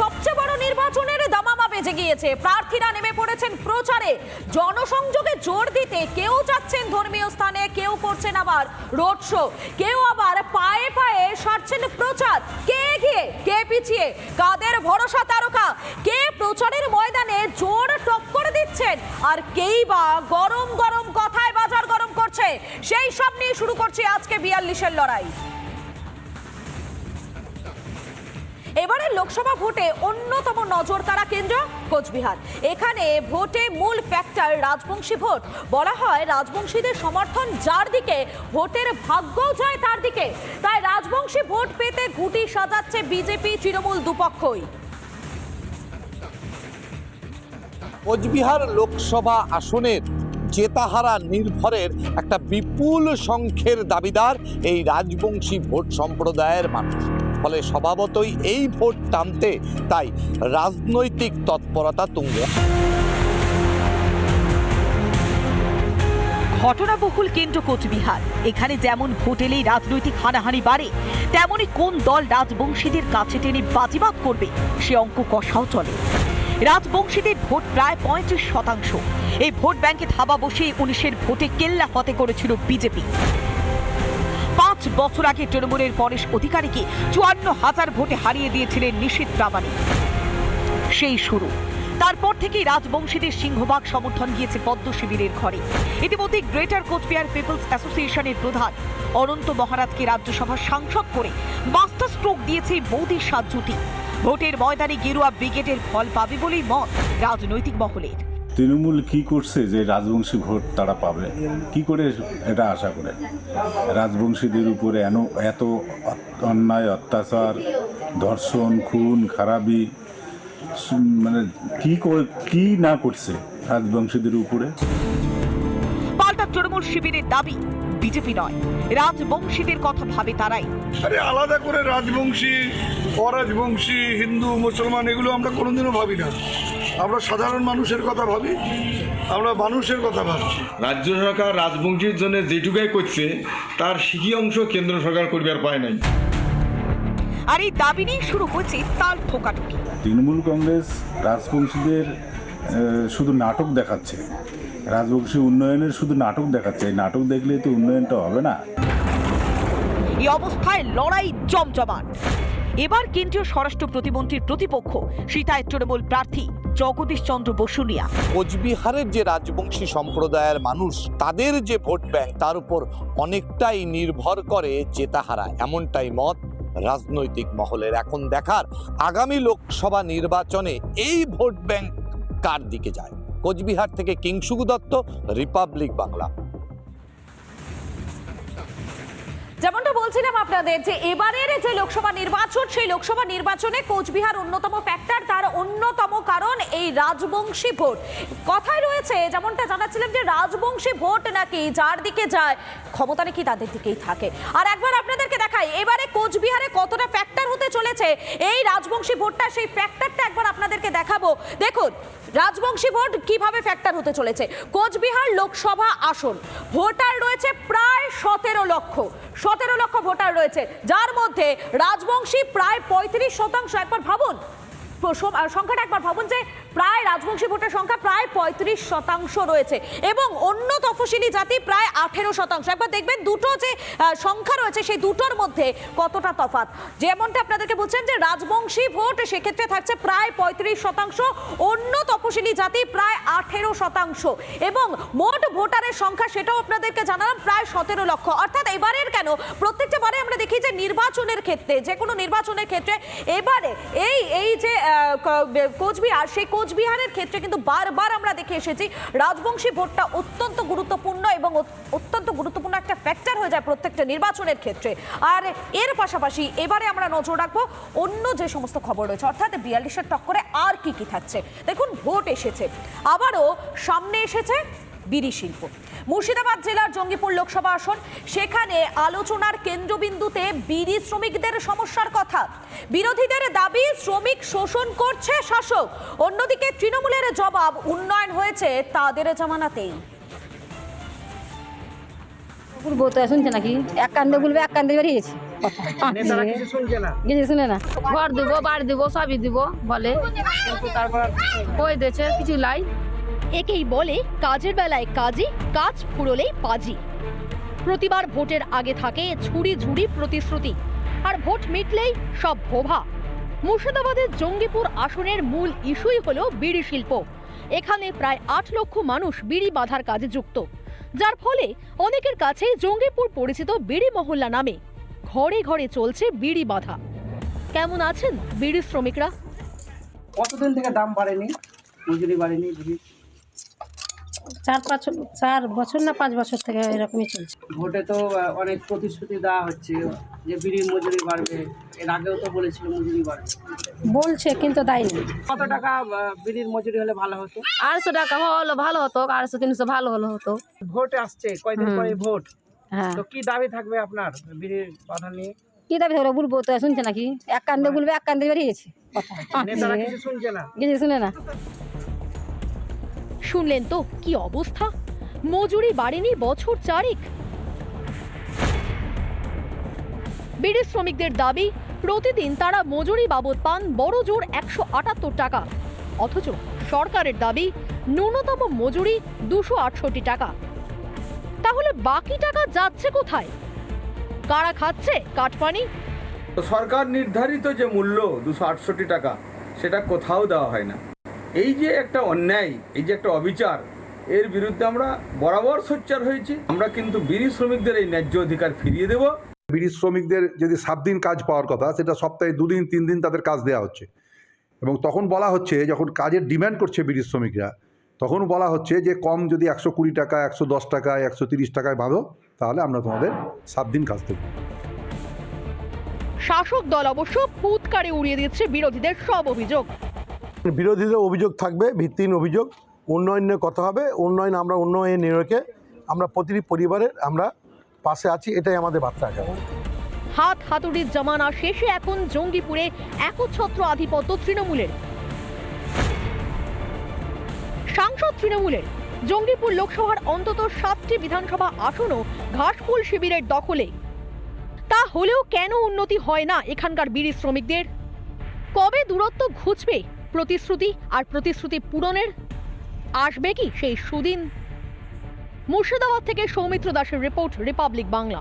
সবচেয়ে বড় নির্বাচনের দামামা বেজে গিয়েছে। প্রার্থীরা নেমে পড়েছেন প্রচারে। জনসংযোগে জোর দিতে কেউ যাচ্ছেন ধর্মীয় স্থানে, কেউ করছেন আবার রোড শো। কেউ আবার পায়ে পায়ে সারছেন প্রচার। কে এগিয়ে, কে পিছিয়ে, কাদের ভরসা তারকা? কে প্রচারের ময়দানে জোর টক্কর দিচ্ছেন? আর কেই বা গরম গরম কথায় বাজার গরম করছে? সেই সব নিয়ে শুরু করছি আজকে বিয়াল্লিশের লড়াই। এবারের লোকসভা ভোটে অন্যতম নজর কারা কেন্দ্র কোচবিহার। এখানে ভোটে মূল ফ্যাক্টর রাজবংশী ভোট। বলা হয় রাজবংশীদের সমর্থন যার দিকে, ভোটের ভাগ্যও যায় তার দিকে। তাই রাজবংশী ভোট পেতে ঘুটি সাজাচ্ছে বিজেপি তৃণমূল দুপক্ষই। কোচবিহার লোকসভা আসনের জেতাহারা নির্ভরের একটা বিপুল সংখ্যের দাবিদার এই রাজবংশী ভোট সম্প্রদায়ের মানুষ। ফলে স্বভাবতই এই ভোট টানতে তাই রাজনৈতিক তৎপরতা তুঙ্গে। ঘটনাবহুল কেন্দ্র কোচবিহার। এখানে যেমন ভোট এলেই রাজনৈতিক হানাহানি বাড়ে, তেমনি কোন দল রাজবংশীদের কাছে টেনে বাজিবাদ করবে, সে অঙ্ক কষাও চলে। রাজবংশীদের ভোট প্রায় পঁয়ত্রিশ শতাংশ। এই ভোট ব্যাংকে থাবা বসে উনিশের ভোটে কেল্লা ফতে করেছিল বিজেপি। বছর আগে তৃণমূলের পরেশ অধিকারীকে চুয়ান্ন হাজার ভোটে হারিয়ে দিয়েছিলেন নিশীত প্রামাণিক সেই শুরু। তারপর থেকেই রাজবংশীদের সিংহভাগ সমর্থন গিয়েছে পদ্ম শিবিরের ঘরে। ইতিমধ্যে গ্রেটার কোচবিহার পিপলস অ্যাসোসিয়েশনের প্রধান অনন্ত মহারাজকে রাজ্যসভার সাংসদ করে মাস্টার স্ট্রোক দিয়েছে মোদীর সাত জুটি। ভোটের ময়দানে গেরুয়া ব্রিগেডের ফল পাবে বলেই মত রাজনৈতিক মহলের। তৃণমূল কি করছে যে রাজবংশী ভোট তারা পাবে? কি করে এটা আশা করে? রাজবংশীদের উপরে এন এত অন্যায় অত্যাচার ধর্ষণ খুন খারাপি মানে কি করে- কি না করছে রাজবংশীদের উপরে? পাল্টা তৃণমূল শিবিরের দাবি বিজেপি নয় রাজবংশীদের কথা ভাবে তারাই। আরে আলাদা করে রাজবংশী অরাজবংশী হিন্দু মুসলমান এগুলো আমরা কোনোদিনও ভাবি না। আমরা সাধারণ মানুষের কথা ভাবি আমরা মানুষের কথা ভাবছি। রাজ্য সরকার রাজবংশীর জন্য যেটুকাই করছে তার সিকি অংশ কেন্দ্র সরকার করিবার পায় নাই। আর এই দাবি নিয়ে শুরু হয়েছে তাল ঠোকাঠুকি। তৃণমূল কংগ্রেস রাজবংশীদের শুধু নাটক দেখাচ্ছে। রাজবংশী উন্নয়নের শুধু নাটক দেখাচ্ছে। এই নাটক দেখলে তো উন্নয়নটা হবে না। এই অবস্থায় লড়াই জমজমাট। এবার কেন্দ্রীয় স্বরাষ্ট্র প্রতিমন্ত্রীর প্রতিপক্ষ সীতায় তৃণমূল প্রার্থী জগদীশ চন্দ্র বসুনিয়া কোচবিহারের যে রাজবংশী সম্প্রদায়ের মানুষ, তাদের যে ভোট ব্যাংক, তার উপর অনেকটাই নির্ভর করে জেতাহারা। এমনটাই মত রাজনৈতিক মহলের। এখন দেখার আগামী লোকসভা নির্বাচনে এই ভোট ব্যাংক কার দিকে যায়? কোচবিহার থেকে কিংসুকু দত্ত, রিপাবলিক বাংলা। যেমনটা বলছিলাম আপনাদের যে এবারের যে লোকসভা নির্বাচন, সেই লোকসভা নির্বাচনে কোচবিহার অন্যতম ফ্যাক্টর তার অন্যতম কারণ এই রাজবংশী ভোট। কথায় রয়েছে, যেমনটা জানাচ্ছিলাম যে রাজবংশী ভোট নাকি যার দিকে যায়, ক্ষমতা নাকি তাদের দিকেই থাকে। আর একবার আপনাদেরকে দেখাই, এবারে কোচবিহারে কতটা ফ্যাক্টর হতে চলেছে এই রাজবংশী ভোটটা? সেই ফ্যাক্টরটা একবার আপনাদেরকে দেখাবো। দেখুন, রাজবংশী ভোট কীভাবে ফ্যাক্টর হতে চলেছে? কোচবিহার লোকসভা আসন, ভোটার রয়েছে প্রায় সতেরো লক্ষ। সতেরো লক্ষ ভোটার রয়েছে। যার মধ্যে রাজবংশী প্রায় পঁয়ত্রিশ শতাংশ। একবার ভাবুন সংখ্যাটা একবার ভাবুন যে প্রায় রাজবংশী ভোটের সংখ্যা প্রায় পঁয়ত্রিশ শতাংশ রয়েছে এবং অন্য তফসিলি জাতি প্রায় আঠেরো শতাংশ। একবার দেখবেন দুটো যে সংখ্যা রয়েছে সেই দুটোর মধ্যে কতটা তফাৎ। যেমনটা আপনাদেরকে বলছেন যে রাজবংশী ভোট সেক্ষেত্রে থাকছে প্রায় পঁয়ত্রিশ শতাংশ, অন্য তপশিলি জাতি প্রায় আঠেরো শতাংশ। এবং মোট ভোটারের সংখ্যা সেটাও আপনাদেরকে জানালাম, প্রায় সতেরো লক্ষ। অর্থাৎ এবারের কেন? প্রত্যেকটা বারে আমরা দেখি যে নির্বাচনের ক্ষেত্রে, যে কোনো নির্বাচনের ক্ষেত্রে এবারে এই এই যে কোচবিহার, সেই কোচবিহারের ক্ষেত্রে কিন্তু বারবার আমরা দেখে এসেছি, রাজবংশী ভোটটা অত্যন্ত গুরুত্বপূর্ণ এবং অত্যন্ত গুরুত্বপূর্ণ একটা ফ্যাক্টর হয়ে যায় প্রত্যেকটা নির্বাচনের ক্ষেত্রে। আর এর পাশাপাশি এবারে আমরা নজর রাখব অন্য যে সমস্ত খবর রয়েছে, অর্থাৎ বিয়াল্লিশের টক্করে আর কি কি থাকছে। দেখুন, ভোট এসেছে। আবারও সামনে এসেছে বিড়ি শিল্প। মুর্শিদাবাদ জেলার জঙ্গিপুর লোকসভা আসন, সেখানে আলোচনার কেন্দ্রবিন্দুতে বিড়ি শ্রমিকদের সমস্যার কথা। বিরোধীদের দাবি, শ্রমিক শোষণ করছে শাসক। অন্যদিকে তৃণমূলের জবাব, উন্নয়ন হয়েছে তাদের জামানাতেই। বলব তো শুনছে নাকি এক কান্দে বলবে, এক কান্দে বেরিয়েছে কিছু কিছু শুনে না। ঘর দিব বাড়ি দিব সবই দিব বলে। তারপর কই দিয়েছে কিছু লাই? একেই বলে কাজের বেলায় কাজী কাজ ফুরলেই পাজি। প্রতিবার ভোটের আগে থাকে ঝুড়ি ঝুড়ি প্রতিশ্রুতি আর ভোট মিটলেই সব ভোভা। মুর্শিদাবাদের জঙ্গিপুর আসনের মূল ইস্যুই হলো বিড়ি শিল্প। এখানে প্রায় আট লক্ষ মানুষ বিড়ি বাঁধার কাজে যুক্ত। যার ফলে অনেকের কাছেই জঙ্গিপুর পরিচিত বিড়ি মহল্লা নামে। ঘরে ঘরে চলছে বিড়ি বাঁধা। কেমন আছেন বিড়ি শ্রমিকরা? কতদিন থেকে দাম বাড়েনি? মজুরি বাড়েনি চার পাঁচ চার বছর না পাঁচ বছর থেকে এরকমই চলছে। ভোটে তো অনেক প্রতিশ্রুতি দেওয়া হচ্ছে যে বিড়ির মজুরি বাড়বে। এর আগেও তো বলেছিল মজুরি বাড়বে। বলছে কিন্তু দেয়নি। কত টাকা বিড়ির মজুরি হলে ভালো হতো? আড়শো টাকা হলো ভালো হতো। আড়শো তিনশো ভালো হলো হতো। ভোট আসছে কয়দিন পরে ভোট? হ্যাঁ। তো কি দাবি থাকবে আপনার বিড়ির বাধা নিয়ে? কি দাবি ধরো বলব তো শুনছে নাকি? এক কান্দে বলবে এক কান্দে বেরিয়ে গেছে। নেতারা কিছু শুনছে না? কিছু শুনে না। শুনলেন তো কি অবস্থা? মজুরি বাড়েনি বছর চারেক। বিড়ি শ্রমিকদের দাবি প্রতিদিন তারা মজুরি বাবদ পান বড় জোর একশো আটাত্তর টাকা। অথচ সরকারের দাবি ন্যূনতম মজুরি দুশো আটষট্টি টাকা। তাহলে বাকি টাকা যাচ্ছে কোথায়? কারা খাচ্ছে কাঠপানি? তো সরকার নির্ধারিত যে মূল্য দুশো আটষট্টি টাকা সেটা কোথাও দেওয়া হয় না। এই যে একটা অন্যায় এই যে একটা অবিচার এর বিরুদ্ধে আমরা বরাবর সোচ্চার হয়েছি। আমরা কিন্তু বিড়ি শ্রমিকদের এই ন্যায্য অধিকার ফিরিয়ে দেব। বিড়ি শ্রমিকদের যদি সাত দিন কাজ পাওয়ার কথা সেটা সপ্তাহে দুদিন তিন দিন তাদের কাজ দেওয়া হচ্ছে। এবং তখন বলা হচ্ছে যখন কাজের ডিমান্ড করছে বিড়ি শ্রমিকরা তখন বলা হচ্ছে যে কম যদি একশো কুড়ি টাকা একশো দশ টাকায় একশো তিরিশ টাকায় বাঁধো তাহলে আমরা তোমাদের সাত দিন কাজ দেবো। শাসক দল অবশ্য ফুৎকারে উড়িয়ে দিচ্ছে বিরোধীদের সব অভিযোগ। বিরোধীদের অভিযোগ থাকবে ভিত্তিহীন অভিযোগ উন্নয়নের কথা হবে উন্নয়ন আমরা উন্নয়ন নিরকে আমরা প্রতিটি পরিবারের আমরা পাশে আছি এটাই আমাদের বার্তা হাত হাতুড়ির জমানা শেষে এখন জঙ্গিপুরে একচ্ছত্র আধিপত্য তৃণমূলের। সাংসদ তৃণমূলের। জঙ্গিপুর লোকসভার অন্তত সাতটি বিধানসভা আসনও ঘাসফুল শিবিরের দখলে। তা হলেও কেন উন্নতি হয় না এখানকার বিড়ি শ্রমিকদের? কবে দূরত্ব ঘুচবে প্রতিশ্রুতি আর প্রতিশ্রুতি পূরণের? আসবে কি সেই সুদিন? মুর্শিদাবাদ থেকে সৌমিত্র দাসের রিপোর্ট, রিপাবলিক বাংলা।